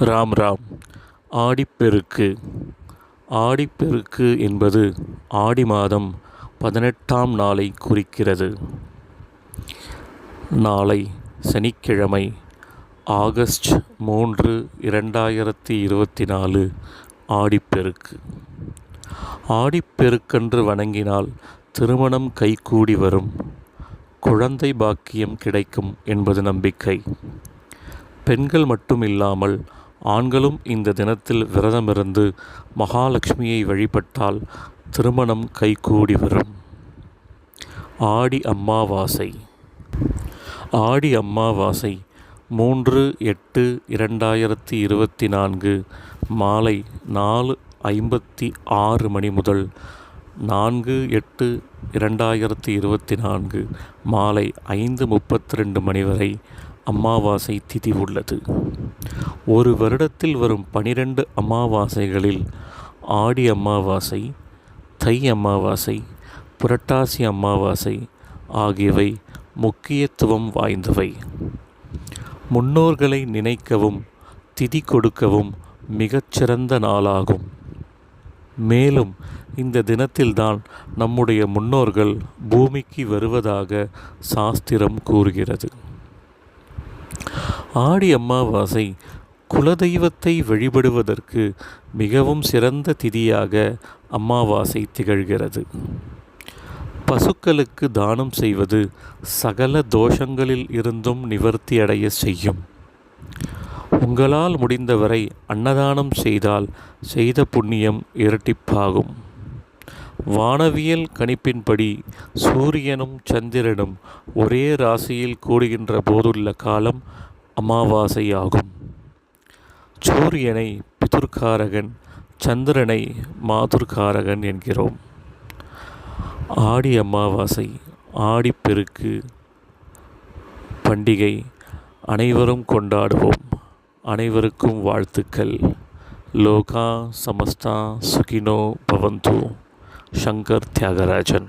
ராம் ராம். ஆடிப்பெருக்கு. ஆடிப்பெருக்கு என்பது ஆடி மாதம் பதினெட்டாம் நாளை குறிக்கிறது. நாளை சனிக்கிழமை ஆகஸ்ட் மூன்று இரண்டாயிரத்தி இருபத்தி நாலு ஆடிப்பெருக்கு. ஆடிப்பெருக்கன்று வணங்கினால் திருமணம் கைகூடி வரும். குழந்தை பாக்கியம் கிடைக்கும் என்பது நம்பிக்கை. பெண்கள் மட்டும் இல்லாமல் ஆண்களும் இந்த தினத்தில் விரதமிருந்து மகாலட்சுமியை வழிபட்டால் திருமணம் கைகூடி வரும். ஆடி அம்மாவாசை. ஆடி அம்மாவாசை மூன்று எட்டு இரண்டாயிரத்தி இருபத்தி நான்கு மாலை நாலு ஐம்பத்தி ஆறு மணி முதல் நான்கு எட்டு இரண்டாயிரத்தி இருபத்தி நான்கு மாலை ஐந்து முப்பத்தி ரெண்டு மணி வரை அம்மாவாசை திதி உள்ளது. ஒரு வருடத்தில் வரும் பனிரெண்டு அமாவாசைகளில் ஆடி அமாவாசை தை அமாவாசை புரட்டாசி அமாவாசை ஆகியவை முக்கியத்துவம் வாய்ந்தவை. முன்னோர்களை நினைக்கவும் திதி கொடுக்கவும் மிகச்சிறந்த நாளாகும். மேலும் இந்த தினத்தில்தான் நம்முடைய முன்னோர்கள் பூமிக்கு வருவதாக சாஸ்திரம் கூறுகிறது. ஆடி அமாவாசை குலதெய்வத்தை வழிபடுவதற்கு மிகவும் சிறந்த திதியாக அமாவாசை திகழ்கிறது. பசுக்களுக்கு தானம் செய்வது சகல தோஷங்களில் இருந்தும் நிவர்த்தி அடைய செய்யும். உங்களால் முடிந்தவரை அன்னதானம் செய்தால் செய்த புண்ணியம் இரட்டிப்பாகும். வானவியல் கணிப்பின்படி சூரியனும் சந்திரனும் ஒரே ராசியில் கூடுகின்ற போதுள்ள காலம் அமாவாசையாகும் சூரியனை பிதுர்காரகன் சந்திரனை மாதுர்காரகன் என்கிறோம். ஆடி அமாவாசை ஆடிப்பெருக்கு பண்டிகை அனைவரும் கொண்டாடுவோம். அனைவருக்கும் வாழ்த்துக்கள். லோகா சமஸ்தா சுகினோ பவந்து. சங்கர் தியாகராஜன்.